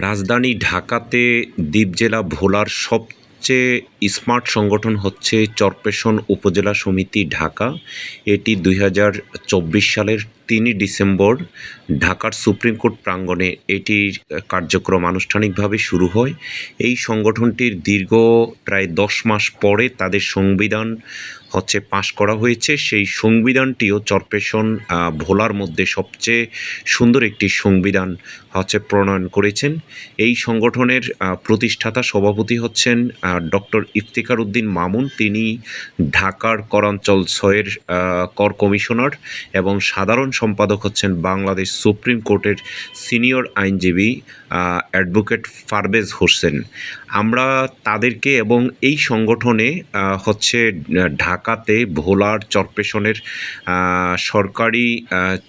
রাজধানী ঢাকাতে দ্বীপ জেলা ভোলার সবচেয়ে স্মার্ট সংগঠন হচ্ছে চরপেশন উপজেলা সমিতি ঢাকা। এটি দুই হাজার চব্বিশ সালের তিনই ডিসেম্বর ঢাকার সুপ্রিম কোর্ট প্রাঙ্গণে এটির কার্যক্রম আনুষ্ঠানিকভাবে শুরু হয়। এই সংগঠনটির দীর্ঘ প্রায় দশ মাস পরে তাদের সংবিধান হচ্ছে পাশ করা হয়েছে। সেই সংবিধানটিও চরপেশন ভোলার মধ্যে সবচেয়ে সুন্দর একটি সংবিধান হচ্ছে প্রণয়ন করেছেন। এই সংগঠনের প্রতিষ্ঠাতা সভাপতি হচ্ছেন ডক্টর ইফতিকার উদ্দিন মামুন। তিনি ঢাকার করাঞ্চল ছয়ের কর কমিশনার এবং সাধারণ সম্পাদক হচ্ছেন বাংলাদেশ সুপ্রিম কোর্টের সিনিয়র আইনজীবী অ্যাডভোকেট ফারবেজ হোসেন। আমরা তাদেরকে এবং এই সংগঠনে হচ্ছে, ঢাকাতে ভোলার চরপেশনের সরকারি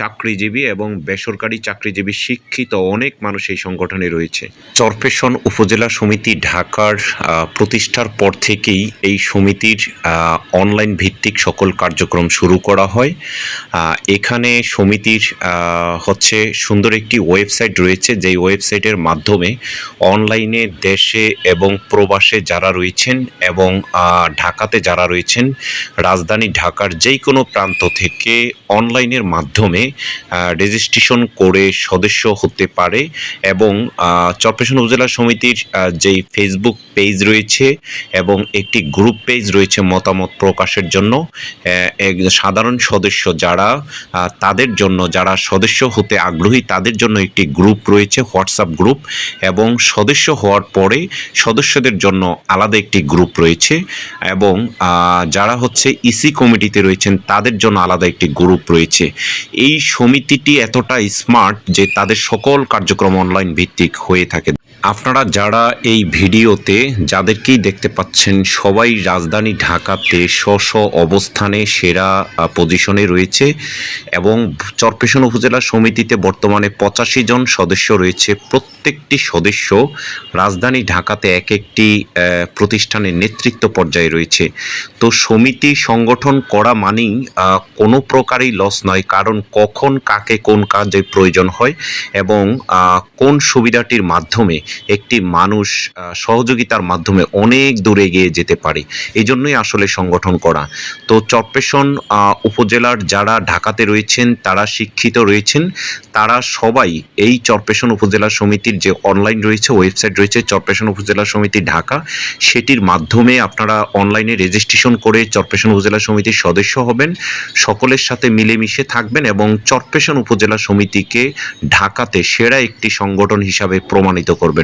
চাকরিজীবী এবং বেসরকারি চাকরিজীবী শিক্ষিত অনেক মানুষ এই সংগঠনে রয়েছে। চরপেশন উপজেলা সমিতি ঢাকার প্রতিষ্ঠার পর থেকেই এই সমিতির অনলাইন ভিত্তিক সকল কার্যক্রম শুরু করা হয়। এখানে সমিতির হচ্ছে সুন্দর একটি ওয়েবসাইট রয়েছে যেই ওয়েবসাইটের মাধ্যমে অনলাইনে দেশে এবং প্রবাসে যারা রয়েছেন এবং ঢাকাতে যারা রয়েছেন রাজধানী ঢাকার যেই কোনো প্রান্ত থেকে অনলাইনের মাধ্যমে রেজিস্ট্রেশন করে সদস্য হতে পারে এবং চরপেশন উপজেলা সমিতির যেই ফেসবুক পেজ রয়েছে এবং একটি গ্রুপ পেজ রয়েছে মতামত প্রকাশের জন্য সাধারণ সদস্য যারা আহ, তাদের জন্য, যারা সদস্য হতে আগ্রহী, তাদের জন্য একটি গ্রুপ রয়েছে, হোয়াটসঅ্যাপ গ্রুপ, এবং সদস্য হওয়ার পরে সদস্যদের জন্য আলাদা একটি গ্রুপ রয়েছে, এবং যারা হচ্ছে ইসি কমিটিতে রয়েছেন, তাদের জন্য আলাদা একটি গ্রুপ রয়েছে। এই সমিতিটি এতটা স্মার্ট যে তাদের সকল কার্যক্রম অনলাইন ভিত্তিক হয়ে থাকে। আপনারা যারা এই ভিডিওতে যাদেরকেই দেখতে পাচ্ছেন, সবাই রাজধানী ঢাকাতে স্ব স্ব অবস্থানে সেরা পজিশনে রয়েছে এবং চরপেশন উপজেলা সমিতিতে বর্তমানে পঁচাশি জন সদস্য রয়েছে। প্রত্যেকটি সদস্য রাজধানী ঢাকাতে এক একটি প্রতিষ্ঠানের নেতৃত্ব পর্যায়ে রয়েছে। তো সমিতি সংগঠন করা মানেই কোনো প্রকারই লস নয়, কারণ কখন, কাকে, কোন কাজে প্রয়োজন হয় এবং কোন সুবিধাটির মাধ্যমে একটি মানুষ সহযোগিতার মাধ্যমে অনেক দূরে এগিয়ে যেতে পারে। এই জন্যই আসলে সংগঠন করা। তো চরপেশন উপজেলার যারা ঢাকাতে রয়েছেন, তারা শিক্ষিত রয়েছেন। তারা সবাই এই চরপেশন উপজেলা সমিতির যে অনলাইন রয়েছে ওয়েবসাইট রয়েছে চরপেশন উপজেলা সমিতি ঢাকা, সেটির মাধ্যমে আপনারা অনলাইনে রেজিস্ট্রেশন করে চরপেশন উপজেলা সমিতির সদস্য হবেন। সকলের সাথে মিলেমিশে থাকবেন এবং চরপেশন উপজেলা সমিতিকে ঢাকাতে সেরা একটি সংগঠন হিসাবে প্রমাণিত করবেন।